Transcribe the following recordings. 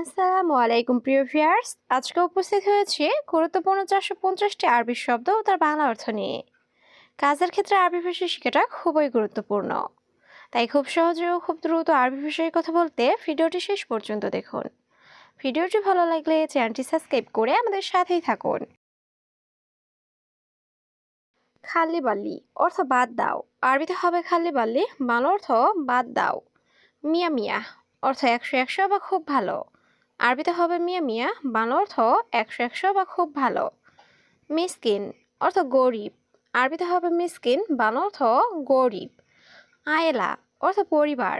আসসালামু আলাইকুম, প্রিয় ভিউয়ার্স। আজকে উপস্থিত হয়েছে গুরুত্বপূর্ণ চারশো পঞ্চাশটি আরবি শব্দ ও তার বাংলা অর্থ নিয়ে। কাজের ক্ষেত্রে আরবি ভাষা শেখাটা খুবই গুরুত্বপূর্ণ। তাই খুব সহজে ও খুব দ্রুত আরবি ভাষায় কথা বলতে ভিডিওটি শেষ পর্যন্ত দেখুন। ভিডিওটি ভালো লাগলে চ্যানেলটি সাবস্ক্রাইব করে আমাদের সাথেই থাকুন। খালি বাল্লি অর্থ বাদ দাও। আরবিতে হবে খালি বাল্লি বাংলা অর্থ বাদ দাও। মিয়া মিয়া, অর্থ একশো একশো বা খুব ভালো। আরবিতে হবে মিয়া মিয়া, বাংলা অর্থ একশো একশো বা খুব ভালো। মিসকিন, অর্থ গরিব। আরবিতে হবে মিসকিন, বাংলা অর্থ গরিব। আয়েলা, অর্থ পরিবার।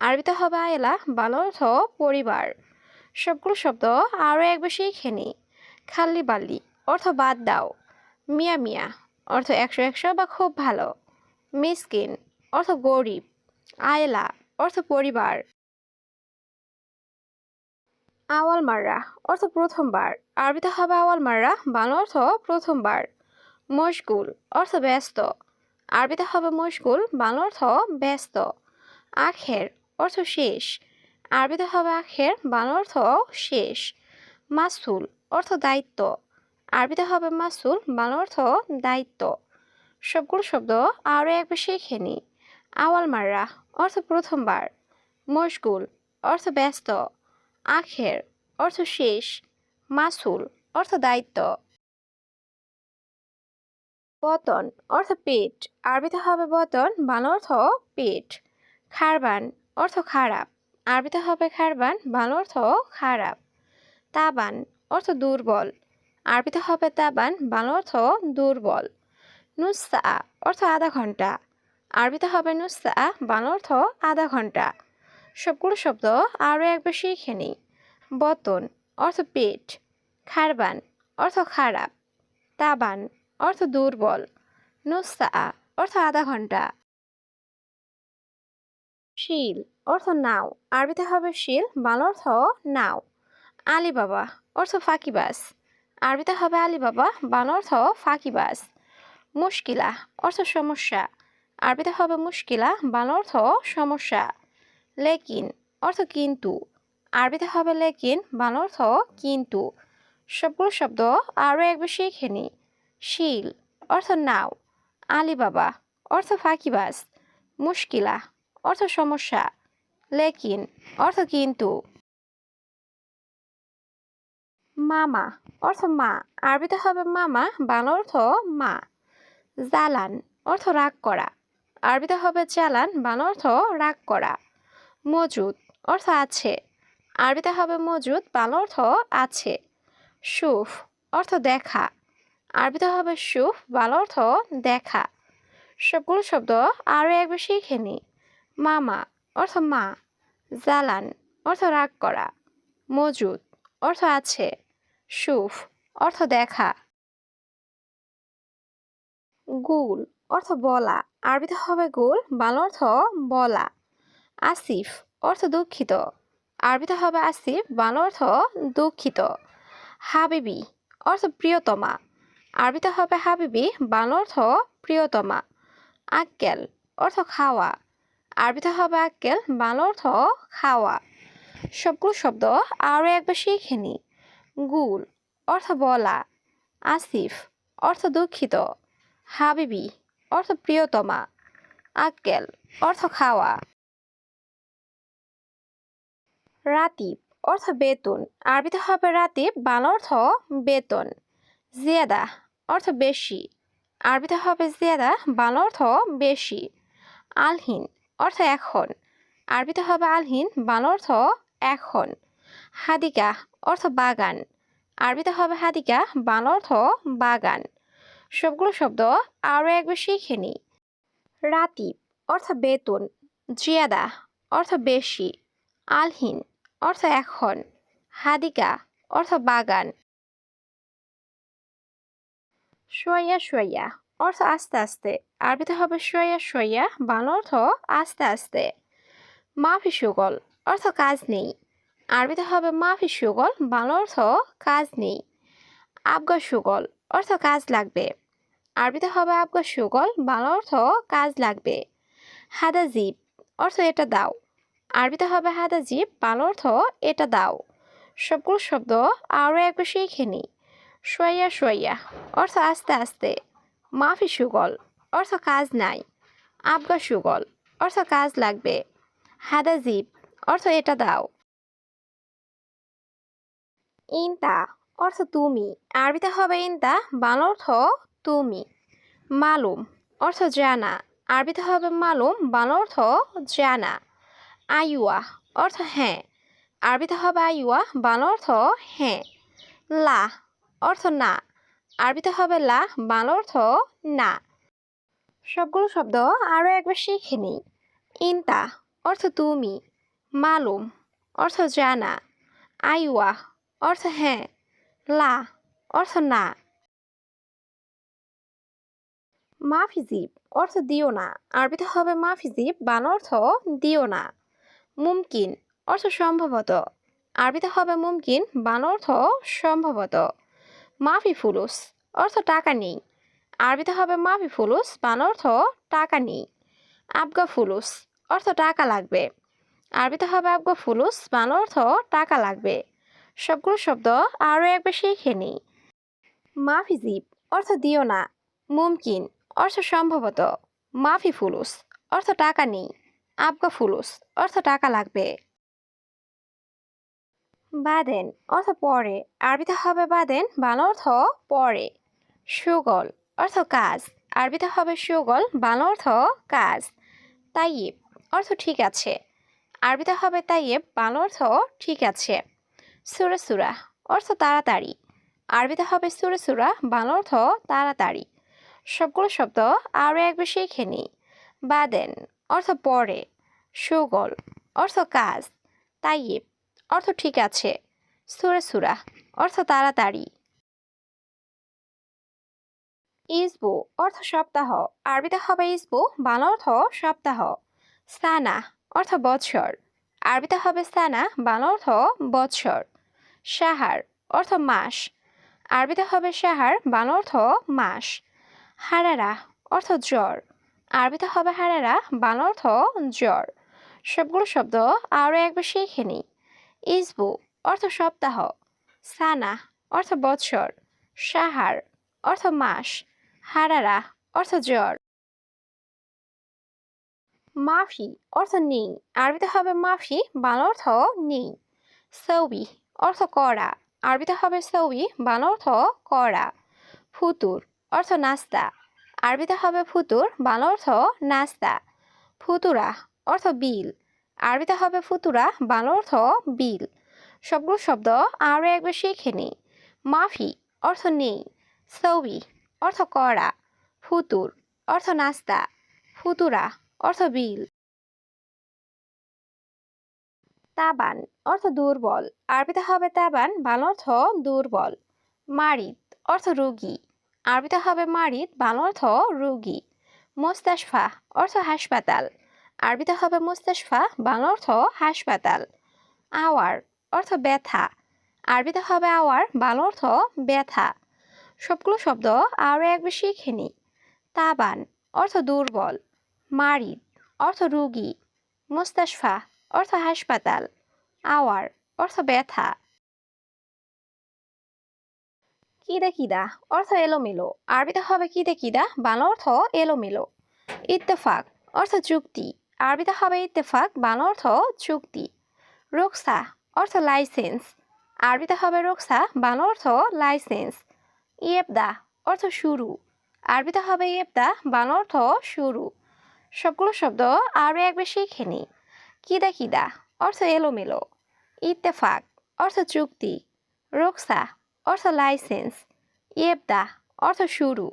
আরবিতে হবে আয়েলা, বাংলা অর্থ পরিবার। সবগুলো শব্দ আরও এক বেশি খেনি খাল্লি বাল্লি, অর্থ বাদ দাও। মিয়া মিয়া, অর্থ একশো একশো বা খুব ভালো। মিসকিন, অর্থ গরিব। আয়েলা, অর্থ পরিবার। আওয়াল মাররা, অর্থ প্রথমবার। আরবিতে হবে আওয়াল মাররা, বাংলা অর্থ প্রথমবার। মশগুল, অর্থ ব্যস্ত। আরবিতে হবে মশগুল, বাংলা অর্থ ব্যস্ত। আখের, অর্থ শেষ। আরবিতে হবে আখের, বাংলা অর্থ শেষ। মাসুল, অর্থ দায়িত্ব। আরবিতে হবে মাসুল, বাংলা অর্থ দায়িত্ব। সবগুলো শব্দ আরও এক বেশি খেনি আওয়াল মাররা, অর্থ প্রথমবার। মশগুল, অর্থ ব্যস্ত। আখের অর্থ শেষ, মাসুল অর্থ দায়িত্ব। বতন অর্থ পেট, আরবিতে হবে বতন বাংলা অর্থ পেট। খারবান অর্থ খারাপ, আরবিতে হবে খারবান বাংলা অর্থ খারাপ। তাবান অর্থ দুর্বল, আরবিতে হবে তাবান বাংলা অর্থ দুর্বল। নুসা অর্থ আধা ঘণ্টা, আরবিতে হবে নুসা বাংলা অর্থ আধা ঘণ্টা। সবগুলো শব্দ আরও একবার শিখে নিই। বতন, অর্থ পেট। খারবান, অর্থ খারাপ। তাবান, অর্থ দুর্বল। নুসা অর্থ আধা ঘণ্টা। শিল, অর্থ নাও। আরবিতে হবে শিল, বাংলা অর্থ নাও। আলিবাবা, অর্থ ফাঁকিবাস আরবিতে হবে আলিবাবা, বাংলা অর্থ ফাঁকিবাস মুশকিলা, অর্থ সমস্যা। আরবিতে হবে মুশকিলা, বাংলা অর্থ সমস্যা। লেকিন অর্থ কিন্তু। আরবিতে হবে লেকিন বাংলা অর্থ কিন্তু। সবগুলো শব্দ আরও একবার শিখে নিই শিল, অর্থ নাও। আলিবাবা, অর্থ ফাঁকিবাস মুশকিলা, অর্থ সমস্যা। লেকিন, অর্থ কিন্তু। মামা, অর্থ মা। আরবিতে হবে মামা বাংলা অর্থ মা। জালান, অর্থ রাগ করা। আরবিতে হবে চালান বাংলা অর্থ রাগ করা। মজুদ অর্থ আছে। আরবিতে হবে মজুদ, বাংলা অর্থ আছে। সুফ অর্থ দেখা। আরবিতে হবে সুফ, বাংলা অর্থ দেখা। সবগুলো শব্দ আরও একবার শিখে নিই মামা অর্থ মা। জালান অর্থ রাগ করা। মজুদ অর্থ আছে। সুফ অর্থ দেখা। গুল অর্থ বলা। আরবিতে হবে গুল, বাংলা অর্থ বলা। আসিফ অর্থ দুঃখিত। আরবিতে হবে আসিফ, বাংলা অর্থ দুঃখিত। হাবিবি অর্থ প্রিয়তমা। আরবিতে হবে হাবিবি, বাংলা অর্থ প্রিয়তমা। আক্কেল অর্থ খাওয়া। আরবিতে হবে আক্কেল, বাংলা অর্থ খাওয়া। সবগুলো শব্দ আরও একবার শিখে নিই গুল অর্থ বলা। আসিফ অর্থ দুঃখিত। হাবিবি অর্থ প্রিয়তমা। আক্কেল অর্থ খাওয়া। রাতিব, অর্থ বেতন। আরবিতে হবে রাতিব, বাংলা অর্থ বেতন। জিয়াদা, অর্থ বেশি। আরবিতে হবে জিয়াদা, বাংলা অর্থ বেশি। আলহিন, অর্থ এখন। আরবিতে হবে আলহিন, বাংলা অর্থ এখন। হাদিকা, অর্থ বাগান। আরবিতে হবে হাদিকা, বাংলা অর্থ বাগান। সবগুলো শব্দ আরও একবার শিখে নিই রাতিব, অর্থ বেতন। জিয়াদা, অর্থ বেশি। আলহিন অর্থ এখন। হাদিকা, অর্থ বাগান। সোয়া সোয়া অর্থ আস্তে আস্তে। আরবিতে হবে সোয়া সোয়া বাংলা অর্থ আস্তে আস্তে। মাফি, সুগল, অর্থ কাজ নেই। আরবিতে হবে মাফি, সুগল, বাংলা অর্থ কাজ নেই। আবগা, সুগল, অর্থ কাজ লাগবে। আরবিতে হবে আবগা, সুগল, বাংলা অর্থ কাজ লাগবে। হাদা জিপ অর্থ এটা দাও। আরবিতে হবে হাদা জিপ বাংলা অর্থ এটা দাও। সবগুলো শব্দ আরও একবার শিখে নিই সোয়া সোয়া অর্থ আস্তে আস্তে। মাফি সুগল, অর্থ কাজ নাই। আবগা সুগল, অর্থ কাজ লাগবে। হাদা জিপ অর্থ এটা দাও। ইনতা, অর্থ তুমি। আরবিতে হবে ইনতা, বাংলা অর্থ তুমি। মালুম, অর্থ জানা। আরবিতে হবে মালুম, বাংলা অর্থ জানা। আইওয়া অর্থ হ্যাঁ। আরবিতে হবে আইওয়া বাংলা অর্থ হ্যাঁ। লা অর্থ না। আরবিতে হবে লা, বাংলা অর্থ না। সবগুলো শব্দ আরও একবার শিখে নিই। ইনতা অর্থ তুমি। মালুম অর্থ জানা। আইওয়া অর্থ হ্যাঁ। লা অর্থ না। মাফিজিব অর্থ দিও না। আরবিতে হবে মাফিজিব, বাংলা অর্থ দিও না। মুমকিন অর্থ সম্ভবত। আরবিতে হবে মুমকিন বান অর্থ সম্ভবত। মাফি ফুলুস অর্থ টাকা নেই। আরবিতে হবে মাফি ফুলুস বান অর্থ টাকা নেই। আবগা ফুলুস অর্থ টাকা লাগবে। আরবিতে হবে আবগা ফুলুস বান অর্থ টাকা লাগবে। সবগুলো শব্দ আরও একবার শিখে নিই। মাফিজিব অর্থ দিও না। মুমকিন অর্থ সম্ভবত। মাফি ফুলুস অর্থ টাকা নেই। আবগা ফুলুস, অর্থ টাকা লাগবে। বাদেন, অর্থ পরে। আরবিতে হবে বাদেন বাংলা অর্থ পরে। সুগল, অর্থ কাজ। আরবিতে হবে সুগল বাংলা অর্থ কাজ। তাইয়েব, অর্থ ঠিক আছে। আরবিতে হবে তাইয়েব বাংলা অর্থ ঠিক আছে। সুরে সুরা, অর্থ তাড়াতাড়ি। আরবিতে হবে সুরে সুরা বাংলা অর্থ তাড়াতাড়ি। সবগুলো শব্দ আরও একবার শিখে নিই। বাদেন, অর্থ পরে, সুগল, অর্থ কাজ, তাইয়েব, অর্থ ঠিক আছে, সুরে সুরা, অর্থ তাড়াতাড়ি। ইসবু, অর্থ সপ্তাহ, আরবিতে হবে ইসবু, বাংলা অর্থ সপ্তাহ, সানা, অর্থ বৎসর আরবিতে হবে সানা, বাংলা অর্থ বৎসর সাহার, অর্থ মাস, আরবিতে হবে সাহার, বাংলা অর্থ মাস, হারারা, অর্থ জ্বর। আরবিতে হবে হারারা, বাংলা অর্থ জ্বর। সবগুলো শব্দ আরও একবার শিখে নিই। ইসবু, অর্থ সপ্তাহ। সানা, অর্থ বৎসর। সাহার, অর্থ মাস। হারারা, অর্থ জ্বর। মাফি, অর্থ নেই। আরবিতে হবে মাফি, বাংলা অর্থ নেই। সৌবি, অর্থ করা। আরবিতে হবে সৌবি, বাংলা অর্থ করা। ফুতুর, অর্থ নাস্তা। আরবিতে হবে ফুতুর, বাংলা অর্থ নাস্তা। ফুতুরা অর্থ বিল। আরবিতে হবে ফুতুরা, বাংলা অর্থ বিল। সবগুলো শব্দ আরও একবার শিখে নিই। মাফি অর্থ নেই। সৌবি অর্থ করা। ফুতুর অর্থ নাস্তা। ফুতুরা অর্থ বিল। তাবান অর্থ দুর্বল। আরবিতে হবে তাবান, বাংলা অর্থ দুর্বল। মারিদ অর্থ রোগী। আরবিতে হবে মারিদ, বাংলা অর্থ রোগী। মোস্তাশফা অর্থ হাসপাতাল। আরবিতে হবে মুস্তাশফা, বাংলা অর্থ হাসপাতাল। আওয়ার অর্থ ব্যথা। আরবিতে হবে আওয়ার, বাংলা অর্থ ব্যথা। সবগুলো শব্দ আরও একবার শিখে নিই। তাবান অর্থ দুর্বল। মারিদ অর্থ রুগী। মুস্তাশফা অর্থ হাসপাতাল। আওয়ার অর্থ ব্যথা। কিদা কিদা অর্থ এলোমেলো। আরবিতে হবে কিদে কিদা বাংলা অর্থ এলোমেলো। ইত্তেফাক। অর্থ চুক্তি। আরবিতে হবে ইত্তেফাক। বাংলা অর্থ চুক্তি। রোকসা। অর্থ লাইসেন্স। আরবিতে হবে রোকসা। বাংলা অর্থ লাইসেন্স। ইয়েবদা। অর্থ শুরু। আরবিতে হবে ইয়েবদা। বাংলা অর্থ শুরু। সবগুলো শব্দ আরও একবার শিখে নিই কিদা কিদা অর্থ এলোমেলো। ইত্তেফাক। অর্থ চুক্তি। রোকসা। অর্থ লাইসেন্স। ইয়েবদা, অর্থ শুরু।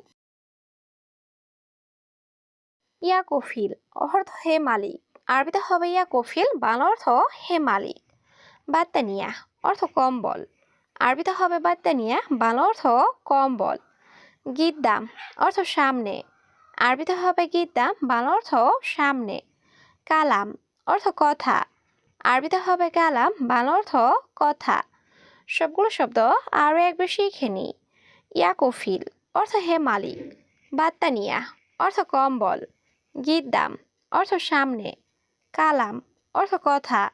ইয়া কফিল অর্থ হে মালিক। আরবিতে হবে ইয়া কফিল বাংলা অর্থ হে মালিক। বাত্তানিয়া, অর্থ কম্বল। আরবিতে হবে বাত্তানিয়া, বাংলা অর্থ কম্বল। গিদ্দাম, অর্থ সামনে। আরবিতে হবে গিদ্দাম, বাংলা অর্থ সামনে। কালাম, অর্থ কথা। আরবিতে হবে কালাম, বাংলা অর্থ কথা। সবগুলো শব্দ আরও এক বেশি খেনি ইয়া কফিল অর্থ হে মালিক। বাত্তানিয়া অর্থ কম্বল। গিদ্দাম, অর্থ সামনে। কালাম, অর্থ কথা।